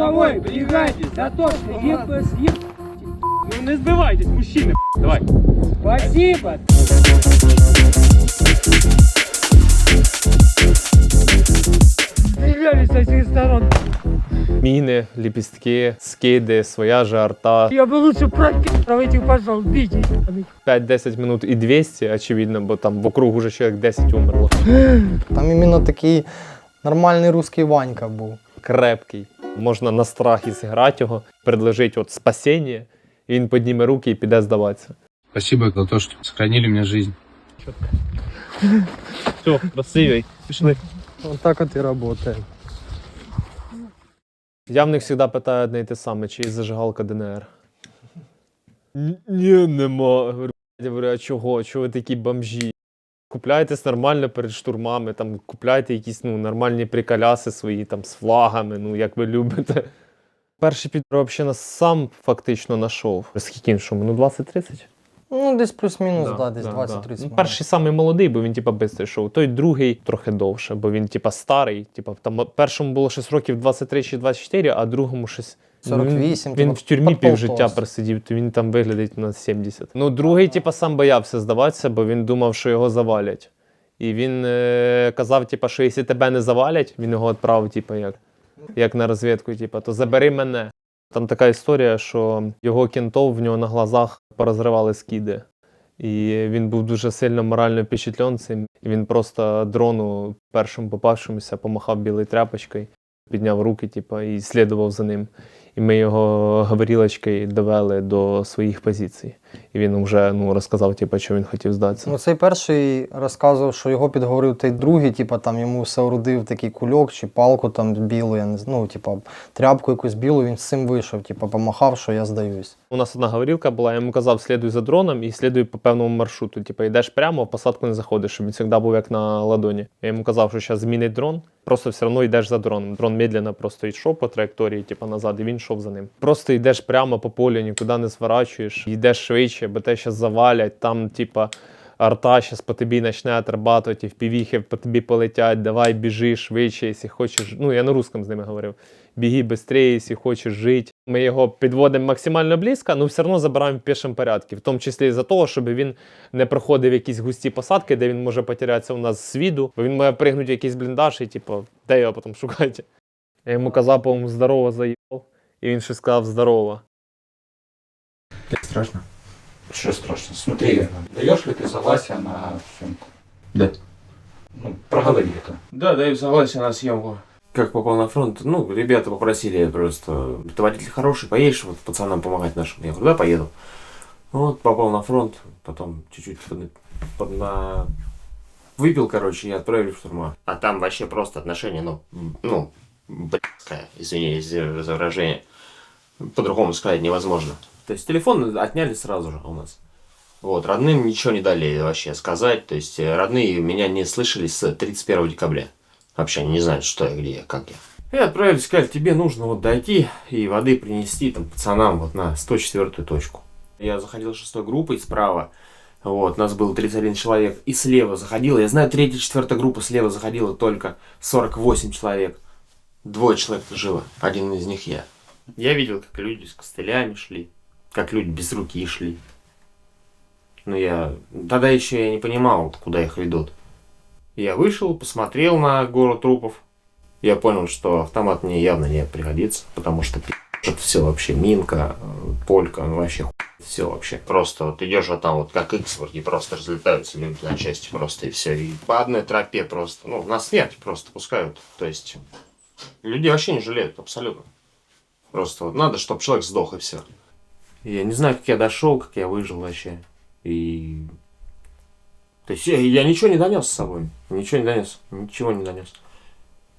штурмовой бригаде за то, что Ну не збивайтесь, мужчини. Давай. Спасибо. Стреляли со всех сторон. Міни, ліпістки, скиди, своя же арта. Я бы лучше этих пошел. Бейте. 5-10 минут і 200, очевидно, бо там вокруг уже чоловік 10 умерло. Там іменно такий нормальний русський Ванька був. Крепкий. Можна на страхі зіграти його, предложить от спасіння, і він підніме руки і піде здаватися. Спасибо за то, что сохранили мне жизнь. Все, красивий. Пішли. Отак от і працює. Я в них завжди питаю одне й те саме, чи є зажигалка ДНР. Ні, нема. Я говорю, а чого? Чого ви такі бомжі? Купляйтесь нормально перед штурмами, там купляйте якісь ну, нормальні приколяси свої там з флагами, ну як ви любите. Перший взагалі нас сам фактично знайшов. Скільки що, ну 20-30? Ну, десь плюс-мінус, Да, да, десь да, 20-30. да. Ну, перший самий молодий, бо він типа швидко йшов. Той другий трохи довше, бо він типа старий. Типа там першому було щось років 23 чи 24, а другому щось. Ну, 48, Він, він в тюрмі півжиття просидів, то він там виглядить на 70. Ну, другий, типа, сам боявся здаватися, бо він думав, що його завалять. І він е, казав, типа, що якщо тебе не завалять, він його відправив, типа, як, як на розвідку, типа, то забери мене. Там така історія, що його кінтов в нього на глазах порозривали скиди. І він був дуже сильно морально впечатлен цим. І він просто дрону першому попавшомуся помахав білою тряпочкою, підняв руки, типу, і слідував за ним. І ми його говорілочкою довели до своїх позицій. І він вже ну, розказав, типу, що він хотів здатися. Ну, цей перший розказував, що його підговорив той другий, типа там йому соорудив такий кульок чи палку там білу, я не знаю, ну, типа тряпку якусь білу, він з цим вийшов, типа помахав, що я здаюсь. У нас одна говорілка була, я йому казав, слідуй за дроном і слідуй по певному маршруту. Типу, йдеш прямо, в посадку не заходиш, щоб він завжди був як на ладоні. Я йому казав, що зараз змінить дрон, просто все одно йдеш за дроном. Дрон медленно просто йшов по траєкторії, типу, назад, і він йшов за ним. Просто йдеш прямо по полю, нікуди не зворачуєш, йдеш швидше, бо те зараз завалять, там, типа. Арта зараз по тобі почне отрабатувати, в півіхи по тобі полетять, давай біжи швидше, якщо хочеш. Ну, я на русском з ними говорив. Біги швидше, якщо хочеш жити. Ми його підводимо максимально близько, але все одно забираємо в пішому порядку, в тому числі за того, щоб він не проходив якісь густі посадки, де він може потерятися у нас з виду, бо він має пригнути в якийсь бліндаж і, типу, де його потім шукати. Я йому казав, по-моєму, здорово заїбав, і він щось сказав здорово. Страшно. Что страшно? Смотри, даешь ли ты согласие на съемку? Да. Ну, проговори это. Да, даю согласие на съемку. Как попал на фронт? Ну, ребята попросили просто, ты водитель хороший, поедешь вот пацанам помогать нашим? Я говорю, да, поеду. Вот, попал на фронт, потом чуть-чуть под, под на... Выпил, короче, и отправили в штурма. А там вообще просто отношение, ну, ну, блядское, извиняюсь за выражение. По-другому сказать невозможно. То есть телефон отняли сразу же у нас. Вот, родным ничего не дали вообще сказать. То есть э, родные меня не слышали с 31 декабря. Вообще они не знают, что я, где я, как я. И отправили, сказали, тебе нужно вот дойти и воды принести там пацанам вот на 104 точку. Я заходил шестой группой справа, вот, нас было 31 человек, и слева заходила, я знаю, третья, четвертая группа слева заходила только 48 человек. Двое человек жило, один из них я. Я видел, как люди с костылями шли, как люди без руки шли. Но я тогда еще я не понимал, куда их ведут. Я вышел, посмотрел на гору трупов. Я понял, что автомат мне явно не пригодится, потому что пи***, это все вообще минка, полька, ну вообще все вообще. Просто вот идешь вот там вот как Иксбурги, просто разлетаются люди на части просто и все. И по одной тропе просто, ну, на смерть просто пускают. То есть люди вообще не жалеют абсолютно. Просто вот надо, чтобы человек сдох и все. Я не знаю, как я дошел, как я выжил вообще. И... То есть я, я ничего не донес с собой. Ничего не донес. Ничего не донес.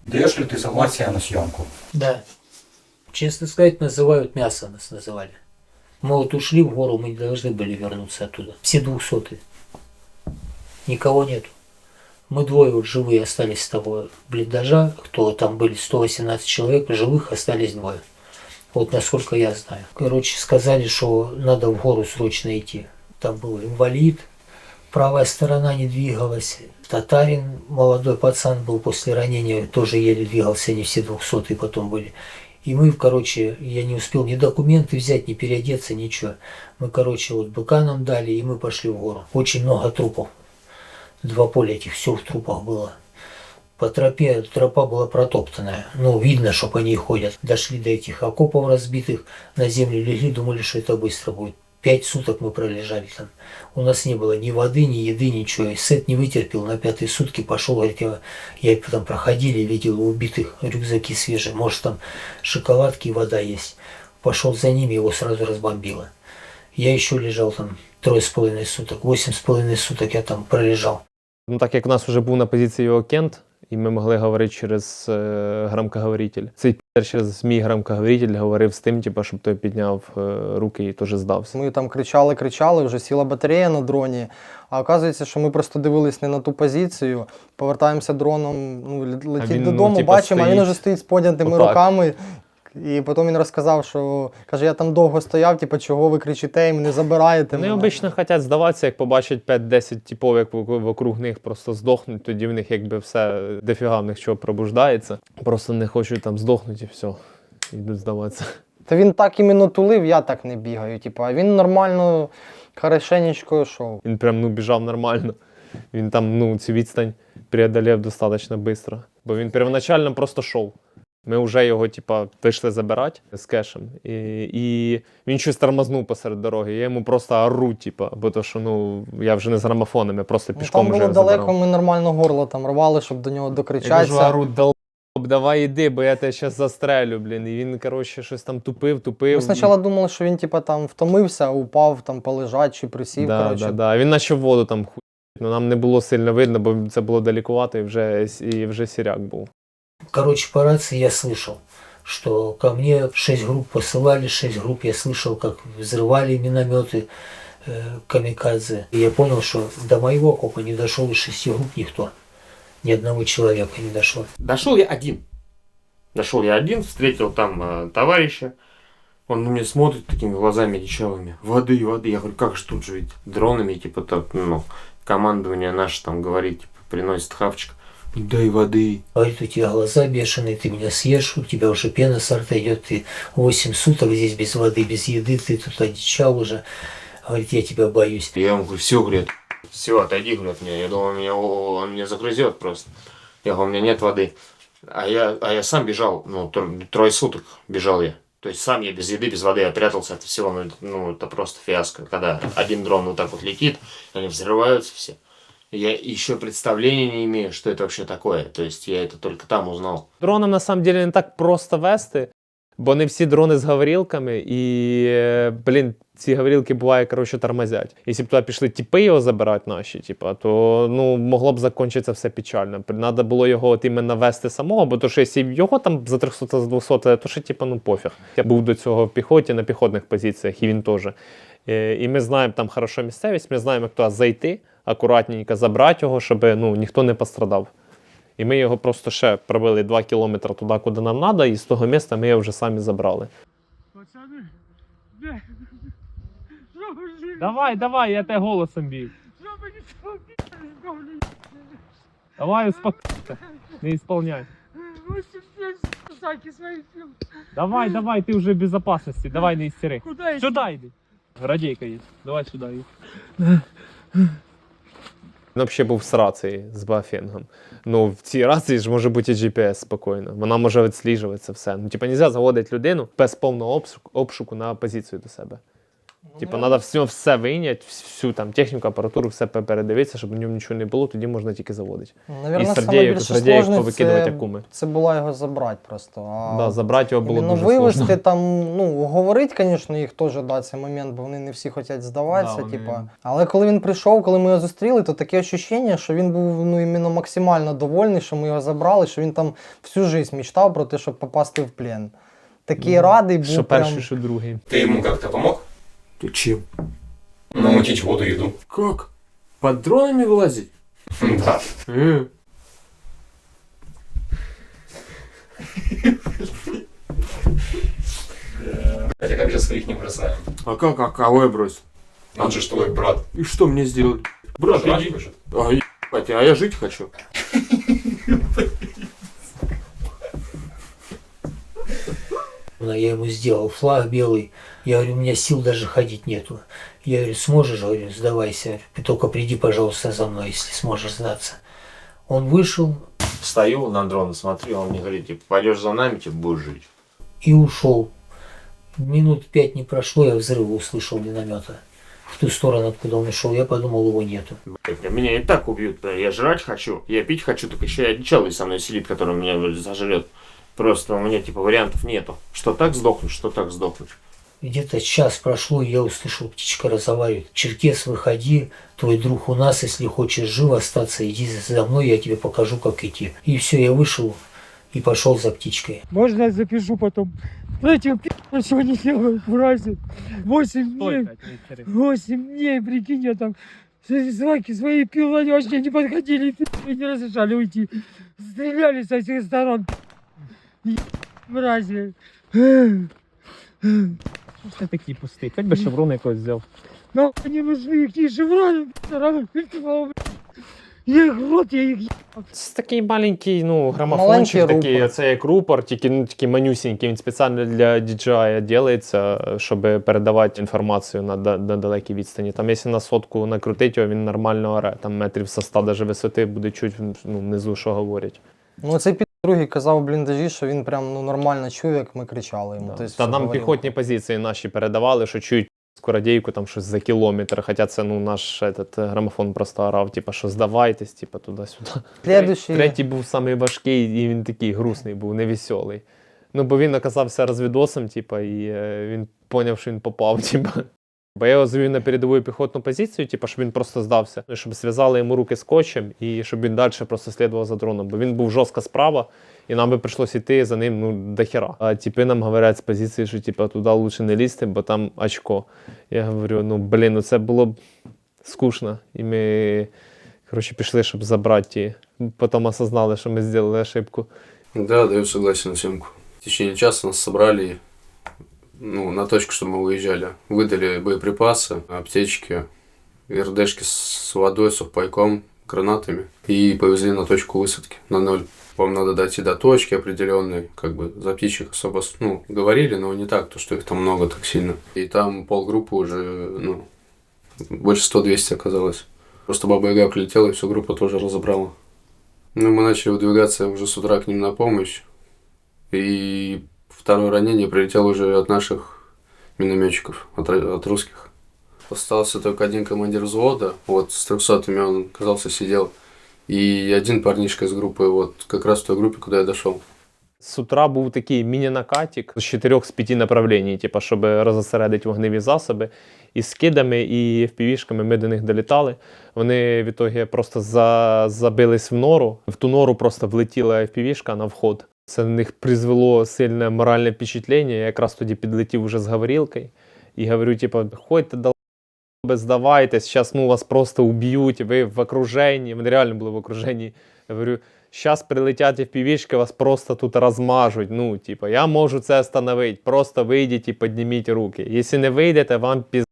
Даешь ли ты согласие на съемку? Да. Честно сказать, называют мясо нас называли. Мы вот ушли в гору, мы не должны были вернуться оттуда. Все двухсотые. Никого нету. Мы двое вот живые остались с тобой блиндажа, кто там были 118 человек, живых остались двое. Вот насколько я знаю. Короче, сказали, что надо в гору срочно идти. Там был инвалид, правая сторона не двигалась. Татарин, молодой пацан был после ранения, тоже еле двигался, не все двухсотые потом были. И мы, короче, я не успел ни документы взять, ни переодеться, ничего. Мы, короче, вот быка нам дали, и мы пошли в гору. Очень много трупов. Два поля этих, все в трупах было. По тропе, тропа была протоптанная. Ну, видно, что по ней ходят. Дошли до этих окопов разбитых, на землю легли, думали, что это быстро будет. Пять суток мы пролежали там. У нас не было ни воды, ни еды, ничего. И Сет не вытерпел, на пятые сутки пошел, говорит, я, я там проходили, видел убитых рюкзаки свежие. Может, там шоколадки и вода есть. Пошел за ними, его сразу разбомбило. Я еще лежал там трое с половиной суток, восемь с половиной суток я там пролежал. Ну, так як у нас вже був на позиції його кент, і ми могли говорити через е, грамкоговоритель. Цей пір через мій грамкоговоритель говорив з тим, типу, щоб той підняв е, руки і теж здався. Ми там кричали, кричали, вже сіла батарея на дроні. А оказується, що ми просто дивились не на ту позицію. Повертаємося дроном, ну, лет- летіть він, ну, додому, типа, бачимо, а він стоїть вже стоїть з поднятими отак. руками. І потім він розказав, що каже, я там довго стояв, типу, чого ви кричите і мене забираєте. Вони мене». обично хочуть здаватися, як побачать 5-10 типов, як вокруг них просто здохнуть, тоді в них якби все дофіга в них чого пробуждається. Просто не хочуть там здохнути і все. Йдуть здаватися. Та він так іменно тулив, я так не бігаю. Типу, а він нормально, хорошенечко йшов. Він прям ну біжав нормально. Він там ну цю відстань преодолів достатньо швидко. Бо він первоначально просто йшов. Ми вже його, типа, вийшли забирати з кешем. І, і він щось тормознув посеред дороги. Я йому просто ору, типа, бо то, що ну я вже не з грамофоном, я просто Ну, пішком там вже було далеко, забирав. ми нормально горло там рвали, щоб до нього Я кажу, докричатися. ору, долб, давай іди, бо я тебе зараз застрелю, блін. І він, коротше, щось там тупив, тупив. Ми спочатку думали, що він типа там втомився, упав, там полежать чи присів. да, коротше. да, да. Він наче в воду там хуй. Ну, нам не було сильно видно, бо це було далекувато і вже, і вже сіряк був. Короче, по рации я слышал, что ко мне шесть групп посылали, шесть групп я слышал, как взрывали минометы э, камикадзе. И я понял, что до моего окопа не дошел из шести групп никто. Ни одного человека не дошло. Дошел я один. Дошел я один, встретил там э, товарища. Он на меня смотрит такими глазами дичавыми. Воды, воды. Я говорю, как же тут же ведь дронами, типа так, ну, командование наше там говорит, типа, приносит хавчик. Дай воды. Говорит, у тебя глаза бешеные, ты меня съешь, у тебя уже пена с рта идет, ты 8 суток здесь без воды, без еды, ты тут одичал уже. Говорит, я тебя боюсь. Я ему говорю, все, говорит, все, отойди, говорит, мне. Я думал, меня, о, он меня загрызет просто. Я говорю, у меня нет воды. А я, а я сам бежал, ну, тр- трое суток бежал я. То есть сам я без еды, без воды, я прятался от всего, ну, ну, это просто фиаско. Когда один дрон вот так вот летит, они взрываются все. Я еще представления не имею, что это вообще такое. То есть я это только там узнал. Дроном на самом деле не так просто вести, бо не всі дрони з говорілками, і, е, блін, ці говорілки буває, коротше, тормозять. Якщо б туди пішли тіпи його забирати наші, типа, то ну, могло б закінчитися все печально. Треба було його от іменно вести самого, бо то, що якщо його там за 300 з 200, то що, типа, ну пофіг. Я був до цього в піхоті на піхотних позиціях, і він теж. Е, І ми знаємо там хорошо місцевість, ми знаємо, як туди зайти, акуратненько забрати його, щоб ну, ніхто не пострадав. І ми його просто ще пробили 2 кілометри туди, куди нам треба, і з того міста ми його вже самі забрали. Пацани, де? Давай, давай, я тебе голосом бів. Що мені зробили? Давай, успокойся. Не сил. Давай, давай, ти вже в безопасності, давай не істери. Куди йти? Сюди йди. Радійка є. Давай сюди йди. Він взагалі був з рації з Бафінгом. Ну, в цій рації ж може бути і GPS спокійно. Вона може відсліджувати це все. Ну, типа, не можна заводити людину без повного обшуку, обшуку на позицію до себе. Типа, треба все, все вийняти, всю там техніку, апаратуру, все передивитися, щоб в ньому нічого не було, тоді можна тільки заводити. Наверно, І Сардєєв сложне повикидувати це, акуми. це була його забрати просто. А Да, забрати його було дуже вивезти сложно. там, ну, говорить, звісно, їх теж да, цей момент, бо вони не всі хочуть здаватися. Да, вони- типа. Але коли він прийшов, коли ми його зустріли, то таке відчуття, що він був ну, іменно максимально довольний, що ми його забрали, що він там всю життя мечтав про те, щоб попасти в плен. Такий радий був. Що прям... перший, що другий. Ты ему как-то помог? Ты чем? Намутить воду и еду. Как? Под дронами вылазить? Да. Э, Хотя как же своих не бросаем? А как, а кого я бросил? Он же твой брат. И что мне сделать? Брат, иди. А, ебать, а я жить хочу. Я ему сделал флаг белый. Я говорю, у меня сил даже ходить нету. Я говорю, сможешь, говорю, сдавайся. Ты только приди, пожалуйста, за мной, если сможешь сдаться. Он вышел Стою на дрон, смотрю, он мне говорит, типа, пойдешь за нами, типа, будешь жить. и ушел. Минут пять не прошло, я взрывы услышал миномета. В ту сторону, откуда он ушел, я подумал, его нету. Блядь, Меня и так убьют, бля. Я жрать хочу, я пить хочу, так еще и одичалый со мной сидит, который меня зажрет. Просто у меня, типа, вариантов нету. Что так сдохнуть, что так сдохнуть. Где-то час прошло, и я услышал, птичка разговаривает. Черкес, выходи, твой друг у нас, если хочешь жив остаться, иди за мной, я тебе покажу, как идти. И все, я вышел и пошел за птичкой. Можно я запишу потом? Знаете, пи***, что они делают в разе? Восемь дней, восемь дней, прикинь, я там злаки свои пил, они вообще не подходили, пи***, не разрешали уйти. Стреляли со всех сторон, пи***, мрази. Це такі пусті. Хоч би шеврон якось взяв. Ну, они нужны, их шевроны, пи***, я их в рот, я их Це такий маленький, ну, грамофончик Маленький такий, рупор. це як рупор, тільки, ну, такий манюсінький, він спеціально для DJI ділається, щоб передавати інформацію на, да- на далекій відстані. Там, якщо на сотку накрутить його, він нормально оре, там метрів со 100 даже висоти буде чуть ну, внизу, що говорять. Ну цей під другий казав в бліндажі, що він прям ну, нормально чув, як ми кричали йому. Да. Тобто, Та нам говорив. піхотні позиції наші передавали, що чують скородійку там щось за кілометр, хоча це ну, наш этот, грамофон просто орав, типу, що здавайтесь, типу, туди-сюди. Слідуючий- Третій був самий важкий, і він такий грустний був, невеселий. Ну, бо він оказався розвідосом, типу, і е, він поняв, що він попав, типу. Бо я його звів на передову піхотну позицію, типу, щоб він просто здався, ну, щоб зв'язали йому руки скотчем і щоб він далі просто слідував за дроном. Бо він був жорстко справа, і нам би прийшлося йти за ним ну, до хера. А типи нам говорять з позиції, що типу, туди лучше не лізти, бо там очко. Я говорю, ну блін, ну це було б скучно. І ми коротше, пішли, щоб забрати ті. Потім осознали, що ми зробили ошибку. Да, даю согласие на съемку. В течение часа нас собрали ну, на точку, чтобы мы уезжали. Выдали боеприпасы, аптечки, РДшки с водой, сухпайком, гранатами. И повезли на точку высадки, на ноль. Вам надо дойти до точки определенной, как бы за птичек особо, ну, говорили, но не так, то, что их там много так сильно. И там полгруппы уже, ну, больше 100-200 оказалось. Просто Баба Яга прилетела и всю группу тоже разобрала. Ну, мы начали выдвигаться уже с утра к ним на помощь. И второе ранение прилетело уже от наших минометчиков, от, от русских. Остался только один командир взвода, вот с трехсотыми он, казался, сидел. И один парнишка из группы, вот как раз в той группе, куда я дошел. З утра був такий міні-накатік з чотирьох з п'яти направлень, типу, щоб розосередити вогневі засоби. І з і впівішками ми до них долітали. Вони в ітогі просто за... забились в нору. В ту нору просто влетіла впівішка на вход. Це в них призвело сильне моральне впечатлення. Я якраз тоді підлетів уже з говорілкою. І говорю, типу, ходьте до здавайтесь, зараз ну, вас просто уб'ють, ви в окруженні. Вони реально були в окруженні. Я говорю, Сейчас прилетять FPV-шки, вас просто тут розмажуть. Ну, типа, я можу це остановити. Просто вийдіть і підніміть руки. Якщо не вийдете, вам піз...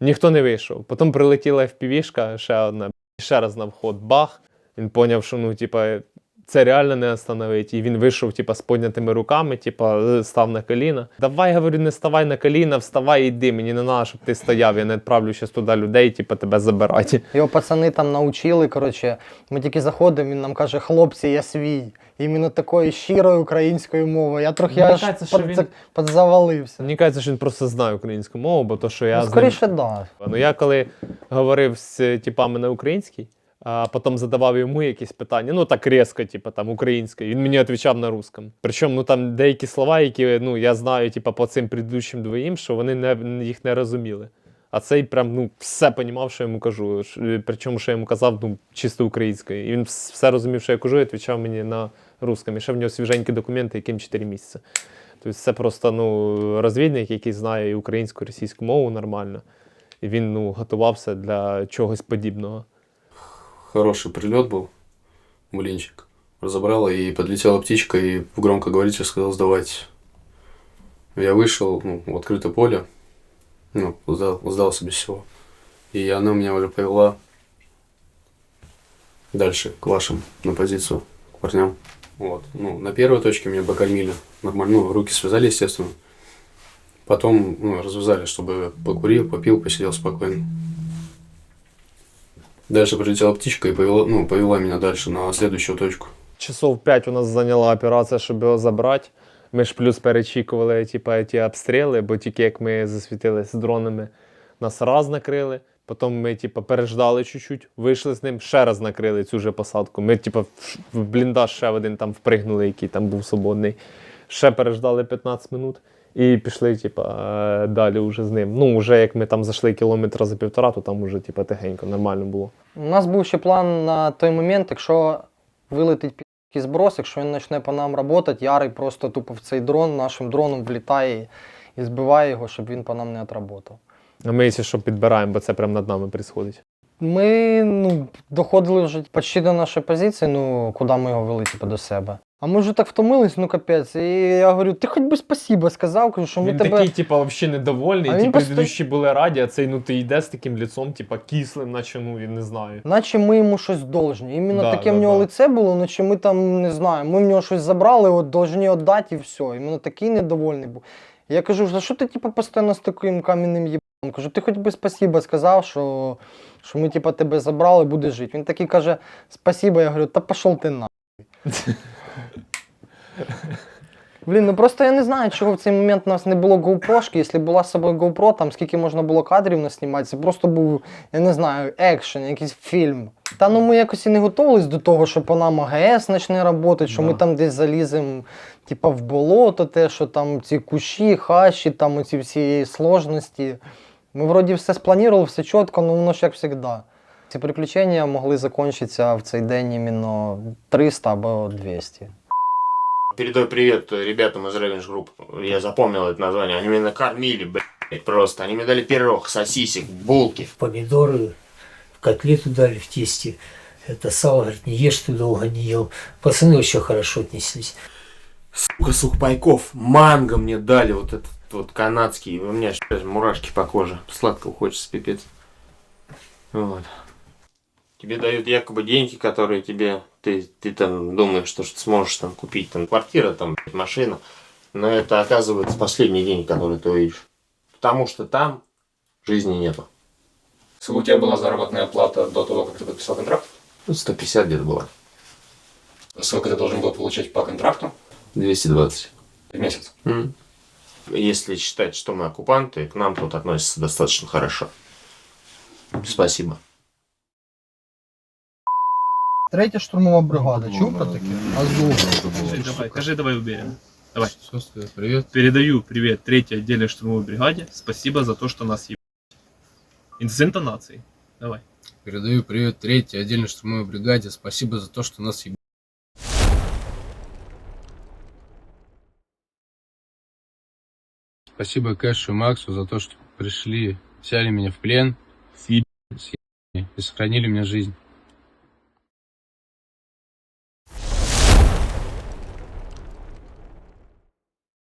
Ніхто не вийшов. Потім прилетіла FPV-шка, ще одна, ще раз на вход, бах. Він поняв, що ну, типа, це реально не остановить. І він вийшов, типа, з піднятими руками, типа, е, став на коліна. Давай, говорю, не ставай на коліна, вставай йди. Мені не треба, щоб ти стояв. Я не відправлю зараз туди людей, типа, тебе забирати. Його пацани там навчили, коротше, ми тільки заходимо, він нам каже, хлопці, я свій. Іменно такою щирою українською мовою. Я трохи аж під- він- підзавалився. Мені кажеться, що він просто знає українську мову, бо то, що я Ну, ним- скоріше, так. Да. Ну я коли говорив з типами на українській, а потім задавав йому якісь питання, ну так різко, типу, там українською, він мені відповідав на русском. Причому ну там деякі слова, які ну, я знаю, типу, по цим предыдущим двоїм, що вони не, їх не розуміли. А цей прям ну, все понімав, що я йому кажу. Причому, що я йому казав, ну, чисто українською. І він все розумів, що я кажу, і відповідав мені на русском. І ще в нього свіженькі документи, яким 4 місяці. Тобто це просто ну, розвідник, який знає і українську, і російську мову нормально. І він ну, готувався для чогось подібного. Хороший прилет был, блинчик. Разобрала и подлетела птичка, и в громкоговоритель сказал сдавайте. Я вышел ну, в открытое поле, ну, сдал, сдался без всего. И она меня уже повела дальше, к вашим, на позицию, к парням. Вот. Ну, на первой точке меня покормили. Нормально. Ну, руки связали, естественно. Потом ну, развязали, чтобы покурил, попил, посидел спокойно. Дальше прилетела птичка и повела, ну, повела меня дальше на следующую точку. Часов 5 у нас зайняла операція, щоб його забрати. Ми ж плюс перечікували типа, ті обстріли, бо тільки як ми засвітились з дронами, нас раз накрили. Потім ми типа, переждали чуть-чуть, вийшли з ним, ще раз накрили цю же посадку. Ми типа, в- в бліндаж ще один там впригнули, який там був свободний. Ще переждали 15 минут і пішли, типа, е, далі вже з ним. Ну, вже як ми там зайшли кілометра за півтора, то там вже типа, тихенько, нормально було. У нас був ще план на той момент, якщо вилетить пі***й зброс, якщо він почне по нам працювати, Ярий просто тупо в цей дрон нашим дроном влітає і збиває його, щоб він по нам не отработав. А ми, якщо що, підбираємо, бо це прямо над нами відбувається. Ми ну, доходили вже почти до нашої позиції, ну, куди ми його вели типу, до себе. А ми вже так втомились, ну капець. І я говорю, ти хоч би спасибо сказав, кажу, що ми Він тебе. такий, типа, взагалі недовольний. А Ті він просто- предыдущі були раді, а цей, ну ти йде з таким лицом, типа, кислим, наче, ну, я не знаю. Наче ми йому щось должні. Іменно Да, таке да, в нього да. лице було, наче ми там не знаю, ми в нього щось забрали, от должні віддати і все. Іменно такий недовольний був. Я кажу, за що ти типу, постійно з таким кам'яним їбом? Кажу, ти хоч би спасіба сказав, що, що ми типу, тебе забрали, будеш жити. Він такий каже, спасіба, я говорю, та пішов ти на. Блін, ну просто я не знаю, чого в цей момент у нас не було GoPro-шки. Якщо була з собою GoPro, там скільки можна було кадрів наснімати, це просто був, я не знаю, екшен, якийсь фільм. Та ну ми якось і не готувалися до того, що по нам АГС почне працювати, що ми там десь заліземо, типа в болото, те, що там ці кущі, хащі, там оці всі сложності. Ми вроді все спланували, все чітко, ну воно ж як завжди. Ці приключення могли закінчитися в цей день іменно 300 або 200. Передаю привет ребятам из Revenge Group. Я запомнил это название. Они меня накормили, блядь, просто. Они мне дали пирог, сосисек, булки. Помидоры в котлету дали в тесте. Это сало, говорит, не ешь, ты долго не ел. Пацаны вообще хорошо отнеслись. Сука, сухпайков, манго мне дали, вот этот вот канадский. У меня сейчас мурашки по коже. Сладкого хочется, пипец. Вот. Тебе дают якобы деньги, которые тебе, ты, ты там думаешь, что, что сможешь там купить там квартира, там машина. Но это оказывается последний день, который ты увидишь. Потому что там жизни нету. Сколько у тебя была заработная плата до того, как ты подписал контракт? Ну, 150 где-то было. Сколько ты должен был получать по контракту 220. в месяц? М. Если считать, что мы оккупанты, к нам тут относятся достаточно хорошо. Спасибо. Третя штурмова бригада. Чув про таке? Азов. Скажи давай, скажи давай уверенно. Давай. Что сказать? Привет. Передаю привет третьей отдельной штурмовой бригаде. Спасибо за то, что нас ебать. С интонацией. Давай. Передаю привет третьей отдельной штурмовой бригаде. Спасибо за то, что нас еб... Спасибо Кэшу и Максу за то, что пришли, взяли меня в плен Съеб- и сохранили мне жизнь.